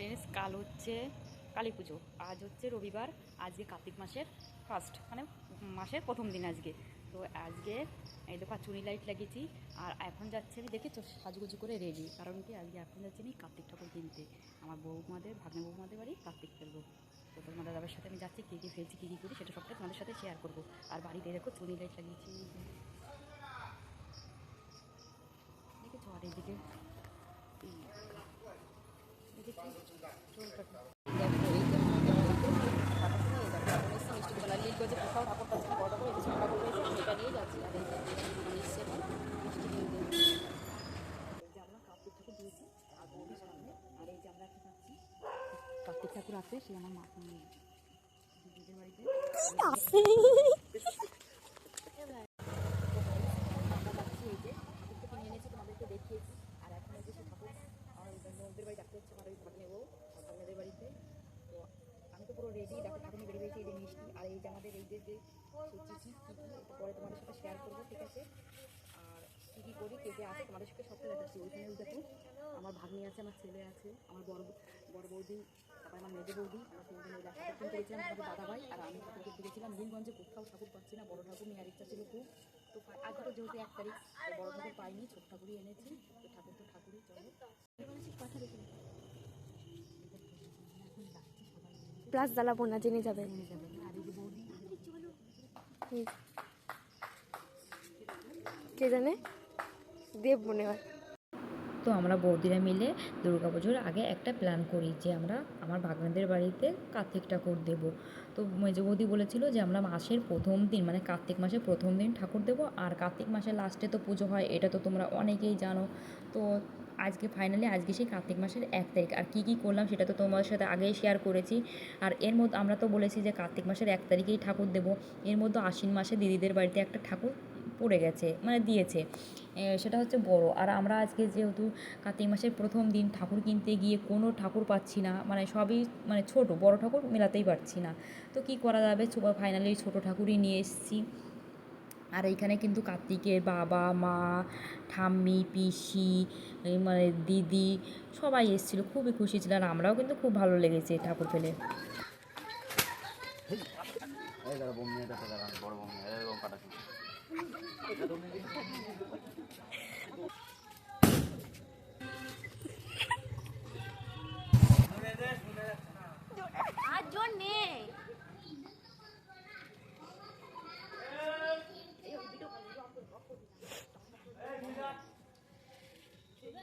Friends, কাল হচ্ছে কালী পুজো। আজ হচ্ছে রবিবার, আজকে কার্তিক মাসের ফার্স্ট মানে মাসের প্রথম দিন আজকে। তো আজকে এই দেখো, চুনি লাইট লাগিয়েছি। আর এখন যাচ্ছে আমি, দেখেছ? সাজুগুজু করে রেডি কারণ কি, আজকে এখন যাচ্ছি আমি কার্তিক ঠাকুর কিনতে। আমার বৌমাদের, ভাগ্নে বৌমাদের বাড়ি কার্তিক ফেলব। তো তোমাদের দাদার সাথে আমি যাচ্ছি, কী কী ফেলছি, কী কী করি, সেটা সবটাই তোমাদের সাথে শেয়ার করব। আর বাড়িতে দেখো, চুনি লাইট লাগিয়েছি। দেখেছ? আর এদিকে কার্তিক ঠাকুর আছে সে আমার মা। উম, বাড়িতে আমরা যাচ্ছি এই যে ঠাকুরকে কিনে এনেছি তোমাদেরকে দেখিয়েছি আর এখন এই যে সে ঠাকুর আমার ননদের বাড়ি ডাকতে হচ্ছে আমার ওই ভাগ্নে বউ আর ভাগ্নেদের বাড়িতে তো আমি তো পুরো রেডি দেখো ঠাকুর বেরিয়ে বেরিয়েছি এই যে মিষ্টি আর এই যে আমাদের এই যে পরে তোমাদের সাথে শেয়ার করব ঠিক আছে? আর কী কী করি কে কে আছে তোমাদের সাথে সবটা দেখাচ্ছি। ওইখানে ওই দেখো আমার ভাগ্নি আছে আমার ছেলে আছে আমার বড় বড় বৌদি তারপরে আমার মেজে বৌদি আমরা তিনজন মিলে একসাথে কিনতে আমাদের দাদা ভাই আর আমি ঠাকুর কিনতে গেছিলাম নীলগঞ্জে কোথাও ঠাকুর পাচ্ছি না বড় ঠাকুর নেওয়ার ইচ্ছা ছিল খুব। তো আজকে তো যেহেতু এক তারিখ বড় ঠাকুর পাইনি ছোট ঠাকুরই এনেছি। তো ঠাকুর তো ঠাকুরই চলো। কথা রেখে প্লাস জ্বালাবো না জেনে যাবে। নিয়ে যাবে আর এই যে বৌদি হুম। কে জানে? দেব মনে হয়। তো আমরা বৌদিরা মিলে দুর্গা পুজোর আগে একটা প্ল্যান করি যে আমরা আমার ভাগ্নেদের বাড়িতে কার্তিক ঠাকুর দেবো। তো বৌদি বলেছিল যে আমরা মাসের প্রথম দিন মানে কার্তিক মাসের প্রথম দিন ঠাকুর দেবো, আর কার্তিক মাসের লাস্টে তো পুজো হয়, এটা তো তোমরা অনেকেই জানো। তো আজকে ফাইনালি আজকে সেই কার্তিক মাসের এক তারিখ। আর কী কী করলাম সেটা তো তোমাদের সাথে আগেই শেয়ার করেছি। আর এর মধ্যে আমরা তো বলেছি যে কার্তিক মাসের এক তারিখেই ঠাকুর দেবো। এর মধ্যে আশ্বিন মাসে দিদিদের বাড়িতে একটা ঠাকুর পড়ে গেছে মানে দিয়েছে। সেটা হচ্ছে বড়। আর আমরা আজকে যেহেতু কার্তিক মাসের প্রথম দিন ঠাকুর কিনতে গিয়ে কোনো ঠাকুর পাচ্ছি না মানে সবই মানে ছোট, বড় ঠাকুর মেলাতেই পারছি না। তো কি করা যাবে? ফাইনালি ছোট ঠাকুরই নিয়ে এসেছি। আর এইখানে কিন্তু কার্তিকের বাবা, মা, ঠাম্মি, পিসি মানে দিদি সবাই এসেছিল, খুবই খুশি ছিল আর আমরাও কিন্তু খুব ভালো লেগেছে ঠাকুর ফেলে বড়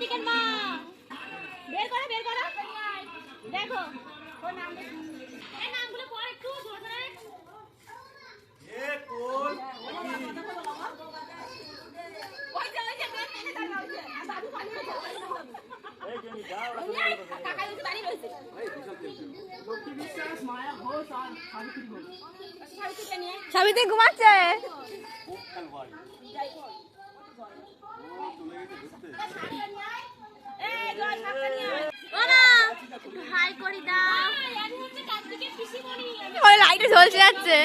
কার্তিকের মা বের করো বের করো। দেখো। এই নামগুলো পড় একটু জোরে জোরে। ওই যে ওই যে বের মেনে দাঁড়ানো হয়েছে দাদু পানি হয়েছে কাকা হচ্ছে দাঁড়িয়ে রয়েছে। সাবিত্রীকে নিয়ে। সাবিতে ঘুমাচ্ছে এই জয় সাবধানে নিয়ে আয়। ওনা হাই করি দাও আমি হচ্ছে কার্তিকের পিসিমণি আমি ওই লাইটে ঝলসে যাচ্ছে।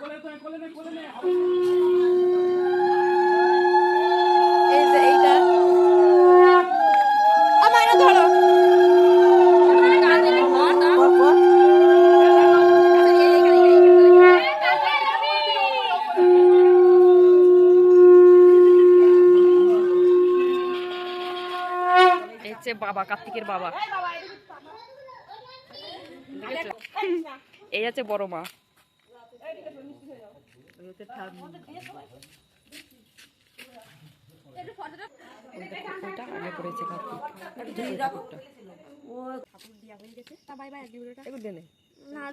কোলে কোলে কোলে এই যে এইটা আমার এটা ধরো এই হচ্ছে বাবা কার্তিকের বাবা। এই আছে বড় মা। ঠাকুর দিয়া হয়ে গেছে। না।